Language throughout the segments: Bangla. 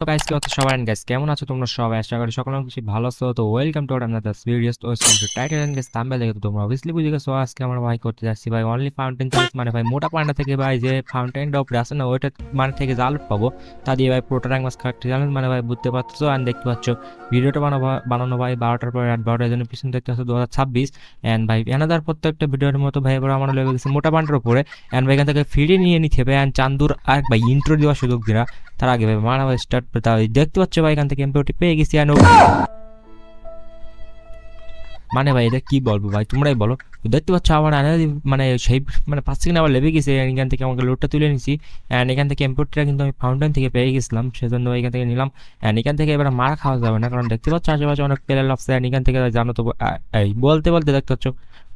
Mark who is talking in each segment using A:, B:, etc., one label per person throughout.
A: তো গাইস কি হচ্ছে সবাই গাইস কেমন আছো তোমরা সবাই? আশা করি সকলে কিছু ভালো আছো। তো ওয়েলকাম টু আনাদার ভিডিওস তো টাইটেল এন্ড গাইস থাম্বনেল দেখে তো তোমরা অবভিয়াসলি বুঝে গেছো, আজকে আমরা ভাই করতে যাচ্ছি ভাই অনলি ফাউন্টেন চ্যালেঞ্জ মানে ভাই মোটা পান্ডা থেকে ভাই, যে ফাউন্টেন ড্রপ আছে না, ওইটা মানে থেকে জাল পাবো। তা দিয়ে ভাই প্রোটো র্যাঙ্ক মাস কাটতে চ্যালেঞ্জ মানে ভাই বুঝতে পারছ আর দেখতে পাচ্ছ ভিডিওটা বানাবো, বানানো ভাই বারোটার পর রাত বারোটার জন্য, পিছন দেখতে পাচ্ছ দু হাজার ছাব্বিশ। অ্যান্ড ভাই এনাদার প্রত্যেকটা ভিডিওর মতো ভাই এবার আমার লেগে গেছে মোটা পান্ডার উপরে। অ্যান্ড ভাই এখান থেকে ফিরে নিয়ে নিতে হবে অ্যান্ড চান্দুর আর ভাই ইন্ট্রো দেওয়ার সুযোগ দিরা। তার আগে ভাই মারা ভাই স্টার্ট তা দেখতে পাচ্ছ ভাই এখান থেকে এমপিওটি পেয়ে গেছি আর মানে ভাই এটা কি বলব ভাই তোমরাই বলো দেখতে পাচ্ছ আমার এনার্জি মানে সেই মানে পাঁচ সেকেন্ড আবার লেবে গেছে এখান থেকে আমাকে লোডটা তুলে নিছি অ্যান্ড এখান থেকে এমপিওটিটা কিন্তু আমি ফাউন্টেন থেকে পেয়ে গেছিলাম সেজন্য এখান থেকে নিলাম অ্যান্ড এখান থেকে এবার মারা খাওয়া যাবে না কারণ দেখতে পাচ্ছ আশেপাশে অনেক প্লেয়ার লাগছে অ্যান্ড এখান থেকে জানো তো বলতে বলতে দেখতে পাচ্ছ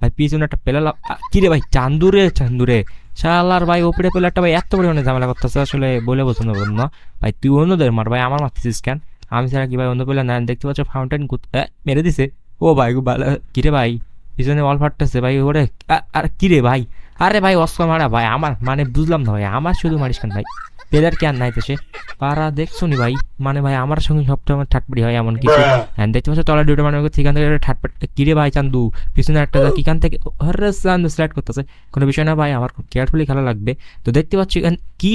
A: ভাই পিছনে একটা প্লেয়ার কিরে ভাই চান্দুরে চান্দুরে শালার ভাই, ওপরে প্লেয়ারটা ভাই এত পরিমাণে ঝামেলা করতেছে, আসলে বলে বোঝানো পারব না। ভাই, তুই অন্যদের মার, ভাই, আমার মারতেছিস কেন? আমি ছাড়া কি ভাই অন্য প্লেয়ার না? দেখতে পাচ্ছ ফাউন্টেন মেরে দিছে। ও ভাই কিরে ভাই? পিছনে অল ফাটতেছে, ভাই, ওরে আর কিরে ভাই? আরে ভাই, অস্ত্র মারা, ভাই, আমার মানে বুঝলাম না ভাই, আমার শুধু মারিস কেন ভাই? প্লেয়ার কে আর নাই তো সে পারা দেখছ নি ভাই? মানে ভাই আমার সঙ্গে সবসময় আমার ঠাটপাটি হয় এমন কিছু। হ্যাঁ। দেখতে পাচ্ছ তলার দুটো মানে সেখান থেকে ঠাটপাট কিরে ভাই চান্দু? পিছনে একটা কিখান থেকে হরে চান্দু স্লাইড করতেছে। কোনো বিষয় না ভাই আমার খুব কেয়ারফুলি খেলা লাগবে। তো দেখতে পাচ্ছি এখান কি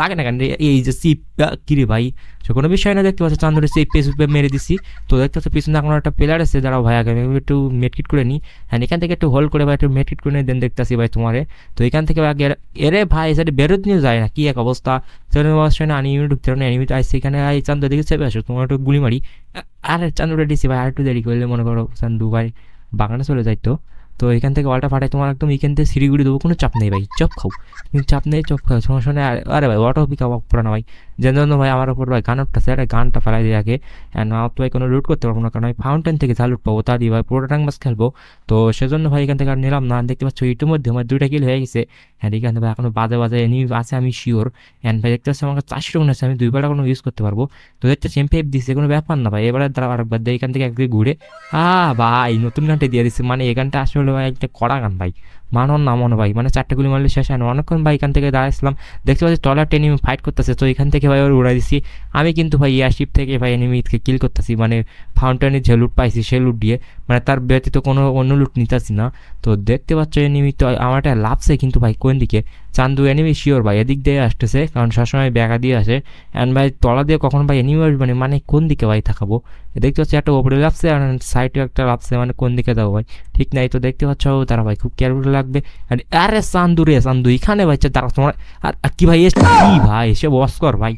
A: লাগে না কেন? এই যে সিপ কিরে ভাই? সে কোনো বিষয় না দেখতে পাচ্ছ চান্দুরে সেই পেস মেরে দিছি। তো দেখতে পাচ্ছ পিছনে এখন একটা প্লেয়ার আছে দাঁড়াও ভাই আগে একটু মেটকিট করে নিই হ্যাঁ এখান থেকে একটু হোল্ড করে ভাই একটু মেটকিট করে নিই দেন দেখতেছি ভাই তোমারে। তো এখান থেকে আগে এরে ভাই সাইডে বেরোতে নিয়ে যায় না কি এক অবস্থা? সেখানে অবশ্যই না আনিমি ঢুকতে পারো না এনিমি আইসি এখানে আই চান্দু দিকে চেপে আসো তোমার একটু গুলি মারি আর আরে চান্দুটা ডিসি ভাই আর একটু দেরি করলে মনে করো চান্দু ভাই বাগানে চলে যাইতো তো এখান থেকে ওয়ালটা ফাটাই, তোমার একদম এখান থেকে সিঁড়িগুড়ি দেবো, কোনো চাপ নেই ভাই, চপ খাও। তুমি চাপ নেই, চপ খাও। সমস্যা নেই আরে- ভাই অটো পিক আপ পুরানো ভাই। যেন ভাই আমার উপর ভাই গান উঠতেছে আরে গানটা ফেলাই দিয়ে আগে। অ্যান্ড আমার তো ভাই কোনো লুট করতে পারব না, কারণ আমি ফাউন্টেন থেকে যা লুট পাবো তা দিয়ে ভাই পুরোটা টাং মাস খেলব। তো সেজন্য ভাই এখান থেকে আর নিলাম না। দেখতে পাচ্ছ ইতিমধ্যে আমার দুইটা কিল হয়ে গেছে। হ্যাঁ এখান থেকে ভাই এখনও বাজে বাজে এনিমি আছে আমি শিওর অ্যান্ড ভাই দেখতে পাচ্ছি আমার চারশো টাকা আছে, আমি দুইবার কোনো ইউজ করতে পারব। তো দেখতে সেম ফাইভ দিচ্ছে কোনো ব্যাপার না ভাই। এবারে দ্বারা আরেকবার দিয়ে এখান থেকে একদিকে ঘুরে। আ ভাই, নতুন গানটা দিয়ে দিচ্ছে মানে এই গানটা আসলে ভাই, একটা কড়া গান, ভাই। মানন না মনে, ভাই। মানে চারটে গুলি মারলে শেষ হয় না। অনেকক্ষণ, ভাই, এখান থেকে দাঁড়াইছিলাম। দেখতে পাচ্ছি টলার টেনিমি ফাইট করতেছে। তো এখান থেকে, ভাই, ওর উড়াই দিছি। আমি কিন্তু, ভাই এয়ারশিপ থেকে, ভাই এনিমিকে কিল করতেছি। মানে ফাউন্টেনের যে লুট পাইছি সে লুট দিয়ে। মানে তার ব্যতীত কোনো অন্য লুট নিতেছি না। তো দেখতে পাচ্ছ এনিমি তো আমার একটা লাভছে কিন্তু, ভাই, কোন দিকে? চান্দু এনিমি শিওর ভাই, এদিক দিয়ে আসতেছে, কারণ সবসময় ব্যাগা দিয়ে আসে। অ্যান্ড ভাই, তলা দিয়ে কখন ভাই এনিমি আসবে মানে মানে কোন দিকে ভাই থাকাবো দেখতে পাচ্ছি একটা ওপরে লাভছে আর সাইডে একটা লাভছে মানে কোন দিকে যাব ভাই? ঠিক নাই তো দেখতে পাচ্ছ তারা ভাই খুব কেয়ারফুল লাগবে। আর আরে চান্দু রে, চান্দু, এখানে ভাই তারা তোমার, আর কি ভাই, এসে, কি ভাই এসে বস কর ভাই।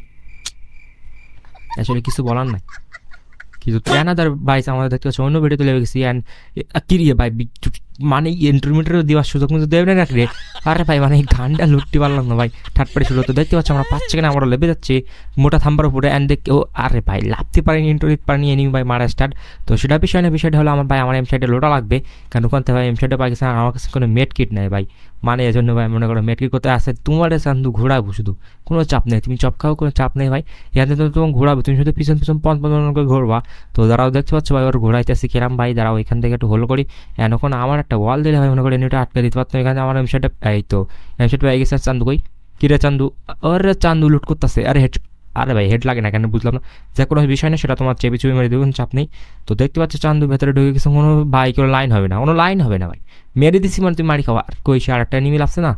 A: আসলে কিছু বলার নাই। কিন্তু অ্যানাদার বাইস আমাদের দেখতে পাচ্ছি, অন্য ভিডিওতে লেগে গেছি। অ্যান্ড কি রে ভাই মানে ইন্টারমিডিয়েট দেওয়ার সুযোগ কিন্তু দেবে না রে? আরে ভাই মানে গানটা লুটতে পারলাম না ভাই। ঠাটপাটি শুরু তো দেখতে পাচ্ছি, আমরা পাঁচ সেকেন্ড আমরা লেবে যাচ্ছি। মোটা থাম্বার উপরে অ্যান্ড দেখ ও, আরে ভাই, লাভতে পারিনি ইন্টারভিউ পারিনি এনিমি ভাই, মারা স্টার্ট তো সেটা বিষয় না, বিষয়টা হলো আমার ভাই, আমার এম সাইডে লোটা লাগবে। কারণ ওখান থেকে ভাই এম সাইডে আর আমার কাছে কোনো মেট কিট নেই ভাই। মানে এজন্য ভাই, মনে করো মেট কিট করতে আসে, তোমার চান্দু ঘোরাবো শুধু। কোনো চাপ নেই, তুমি চপ খাও, কোনো চাপ নেই ভাই। ইয়াতে তো তোমার ঘোরাবো, তুমি শুধু পিছন পিছন পন পন করে ঘুরবা। তো দাঁড়াও দেখতে পাচ্ছ ভাই, ওর ঘোরাইতেছি কিরাম ভাই দাঁড়াও এখান থেকে একটু হোল করি। ওখানে আমার একটা ওয়াল দিলে হয়, মনে করি এনিটা আটকে দিতে পারতো। এখানে আমার এম সাইডে এই তো এম সাইড পেয়ে গেছে চান্দু কই? কিরে চান্দু? আরে চান্দু লুট করতেছে। আরে হেড আরে ভাই হেড লাগে না কেন বুঝলাম না। যে কোনো বিষয় না, সেটা তোমার চেপে চুপে মেরে দেবেন, চাপ নেই। তো দেখতে পাচ্ছ চান্দু ভেতরে ঢুকে গেছে, কোনো ভাই, কোনো লাইন হবে না। কোনো লাইন হবে না ভাই। মেরে দিছি মানে তুমি মারি খাওয়া আর কই সে আরেকটা নিমি লাগছে না?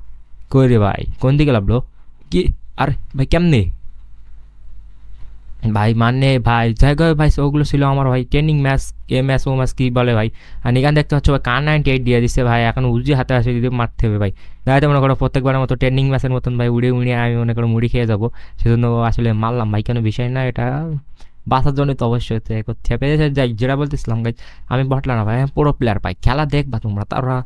A: কই রে ভাই, কোন দিকে লাভলো কি? আরে ভাই, কেমনে? ভাই মানে ভাই জায়গায় ভাই, ওগুলো ছিল আমার ভাই ট্রেনিং ম্যাচ এ ম্যাচ ও ম্যাচ কী বলে ভাই? আর এখানে দেখতে পাচ্ছ ভাই কার নাইনটি এইট দিয়ে দিচ্ছে ভাই, এখন উজি হাতে আসে যদি মারতে হবে ভাই। দাঁড়াতে মনে করো প্রত্যেকবারের মতো ট্রেনিং ম্যাচের মতন ভাই, উড়ে উড়ে আমি মনে করো মুড়ি খেয়ে যাব। সেজন্য আসলে মারলাম ভাই, কেন বিষয় না, এটা বাঁচার জন্য তো অবশ্যই তো একটু যাই, যেটা বলতেছিলাম গাই আমি বটলা না ভাই পুরো প্লেয়ার ভাই খেলা দেখবা তোমরা, তারা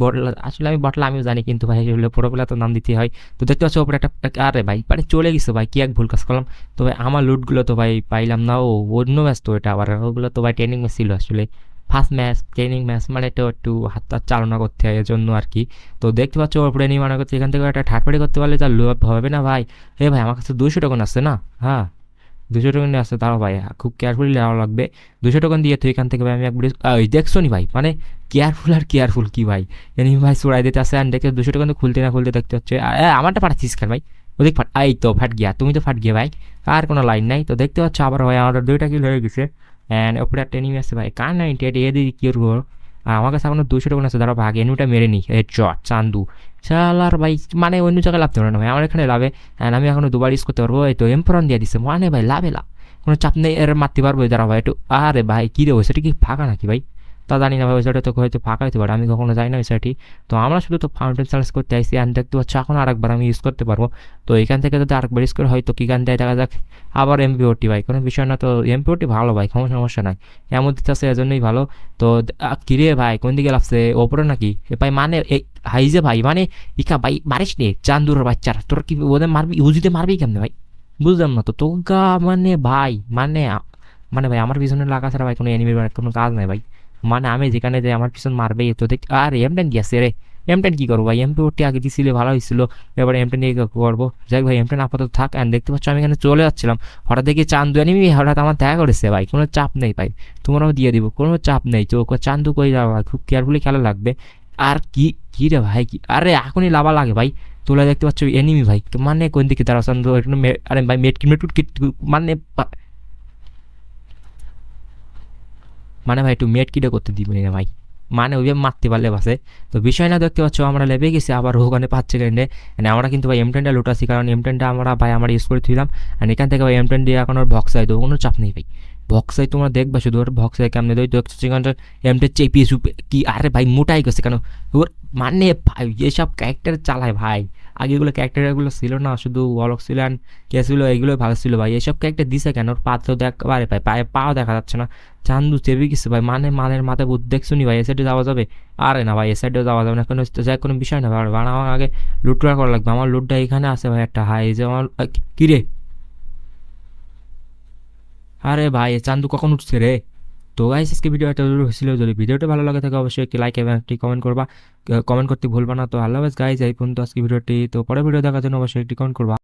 A: বটলা আসলে আমি বটলা আমিও জানি কিন্তু ভাই, আসলে পুরো প্লেয়ার তো নাম দিতে হয়। তো দেখতে পাচ্ছ ওপরে একটা আরে ভাই মানে চলে গেছে ভাই, কি এক ভুল কাজ করলাম। তো ভাই, আমার লুটগুলো তো ভাই পাইলাম না, ও অন্য ম্যাচ তো এটা আবার। ওগুলো তো ভাই ট্রেনিং ম্যাচ ছিল আসলে। ফার্স্ট ম্যাচ ট্রেনিং ম্যাচ মানে তো একটু হাত চালনা করতে হয় জন্য আর কি তো দেখতে পাচ্ছ ওপরে নিয়ে মনে করছে, এখান থেকে একটা ঠাটপাটি করতে পারলে যা লোভ হবে না ভাই। এ ভাই, আমার কাছে দুশো টোকন আসছে না? হ্যাঁ। দুশো টোকন আসছে তারও ভাই খুব কেয়ারফুলি নেওয়া লাগবে। দুশো টোকন দিয়ে তো এখান থেকে ভাই আমি একবার ওই দেখছ নি ভাই? মানে কেয়ারফুল আর কেয়ারফুল কি ভাই? এনি ভাই চড়াই দিতে আসে আর দেখে দুশো টোকন তো খুলতে না খুলতে দেখতে হচ্ছে। আমারটা পাঠাচ্ছিস কেন ভাই? ওদিক ফাট এই তো ফাট গিয়া, তুমি তো ফাট গিয়ে ভাই, আর কোনো লাইন নাই। তো দেখতে পাচ্ছ আবার ভাই আমাদের দুইটা কিল হয়ে গেছে। অ্যান্ড ওপরে একটা এনিমি আছে ভাই, কার নাইনটি এটা এদিকে কি করব? আর আমার কাছে এখনও দুশো টাকা আছে দাঁড়া ভাগ এনিমিটা মেরে নি এ চট চান্দু। চালার ভাই মানে অন্য জায়গায় লাভ পারে না ভাই, আমার এখানে লাভে অ্যান্ড আমি এখনও দুবার ইউজ করতে পারব, এই তো এমপ্রন দিয়ে দিচ্ছে মানে ভাই, লাভে লাভ। কোনো চাপ নেই, এর মারতে পারব যারা ভাই, একটু, আরে ভাই, কী দেবো সেটা কি ফাঁকা নাকি ভাই? তা জানি না ভাই, ওই সাইডে তো হয়তো ফাঁকা হতে পারে, আমি কখনো যাই না ওই সাইডটি তো আমরা শুধু তো ফাউন্টেন চার্জ করতে আইসি আর দেখতে পাচ্ছি এখন আরেকবার আমি ইউজ করতে পারব। তো এখান থেকে যদি আরেকবার ইউজ করে হয়তো কি গান দেয়, দেখা যাক। আবার এমপিওটি ভাই, কোনো বিষয় না তো এমপিওটি ভালো ভাই, কোনো সমস্যা নাই। এমন দিতে আছে এজন্যই ভালো। তো কিরে ভাই, কোন দিকে লাগছে? ওপরে নাকি? ভাই মানে এই হাই যে ভাই মানে ইকা ভাই, মারিস নে চান্দুর বাচ্চারা, তোর কি ওদের মারবি ইউজিতে মারবি কেমনে ভাই? বুঝলাম না তো, তোগা মানে ভাই মানে মানে ভাই, আমার পিছনে লাগা ছাড়া ভাই কোনো এনিমির কোনো কাজ নাই ভাই। মানে আমি যেখানে যাই, আমার পিছন মারবে তো দেখ, আর এম টেন গিয়েছে রে? এম টেন কী করব ভাই? এম ওটি আগে দিছিলে, ভালো হয়েছিল। এবারে এম টেন করব? যাই ভাই এম টেন আপাতত থাক অ্যান্ড দেখতে পাচ্ছ আমি এখানে চলে যাচ্ছিলাম। হঠাৎ দেখি চান্দু এনিমি হঠাৎ আমার দেখা করেছে ভাই। কোনো চাপ নেই ভাই। তোমরাও দিয়ে দিব, কোনো চাপ নেই। তো চান্দু কই যাওয়া ভাই? খুব কেয়ারফুলি খেলা লাগবে। আর কি কি রে ভাই? কি আরে এখনই লাভা লাগে ভাই। তোলা দেখতে পাচ্ছ এনিমি ভাই। মানে কোন দিকে তারা চান্দু? আরে ভাই মেট মেটুট মানে মানে ভাই, একটু মেট কিটা করতে দিবেন না ভাই। মানে ওইভাবে মারতে পারলে বাসে। তো বিষয় না দেখতে পাচ্ছ, আমরা লেবে গেছি, আবার ওখানে পাঁচ সেকেন্ডে মানে আমরা কিন্তু ভাই এম টেনটা লুটাছি, কারণ এম টেনটা আমরা ভাই, আমরা ইউজ করে থুইলাম। আর এখান থেকে ভাই এম টেন দিয়ে এখন ওর বক্স হয় তো কোনো চাপ নেই ভাই। বক্সাই তোমরা দেখবা শুধু ওর বক্সাই কেমনে দেয়? দেখছ সেখানটা এমটা চেপিয়ে চুপে কি আরে ভাই মোটাই গেছে কেন? ওর মানে ভাই এসব ক্যারেক্টার চালায় ভাই। আগে এগুলো ক্যারেক্টারগুলো ছিল না শুধু ওয়ালক ছিল অ্যান্ড কে ছিল এগুলো ভালো ছিল ভাই। এসব ক্যারেক্টার দিছে কেন? ওর পা তো দেখবারে ভাই পায়ে পাও দেখা যাচ্ছে না। চান্দু চেপে গেছে ভাই মানে মানের মাথায় বুদ্ধ দেখছ নি ভাই এ সাইডে যাওয়া যাবে? আরে না ভাই এ সাইডেও যাওয়া যাবে না কোনো যাই কোনো বিষয় না ভাই। আমার আগে লুটরা করা লাগবে। আমার লুটটা এখানে আছে ভাই একটা। হাই যে আমার আ, কি রে? আরে ভাই চান্দু কখন উঠছে রে? তো গাইস আজকে ভিডিও ভিডিওটা হয়েছিল, যদি ভিডিওটা ভালো লাগে থাকে অবশ্যই একটি লাইক এবং একটি কমেন্ট করবা। কমেন্ট করতে ভুলবা না। তো আল্লাহ গাইজ এই পর্যন্ত আজকে ভিডিওটি তো পরে ভিডিও দেখার জন্য অবশ্যই একটি কমেন্ট করবা।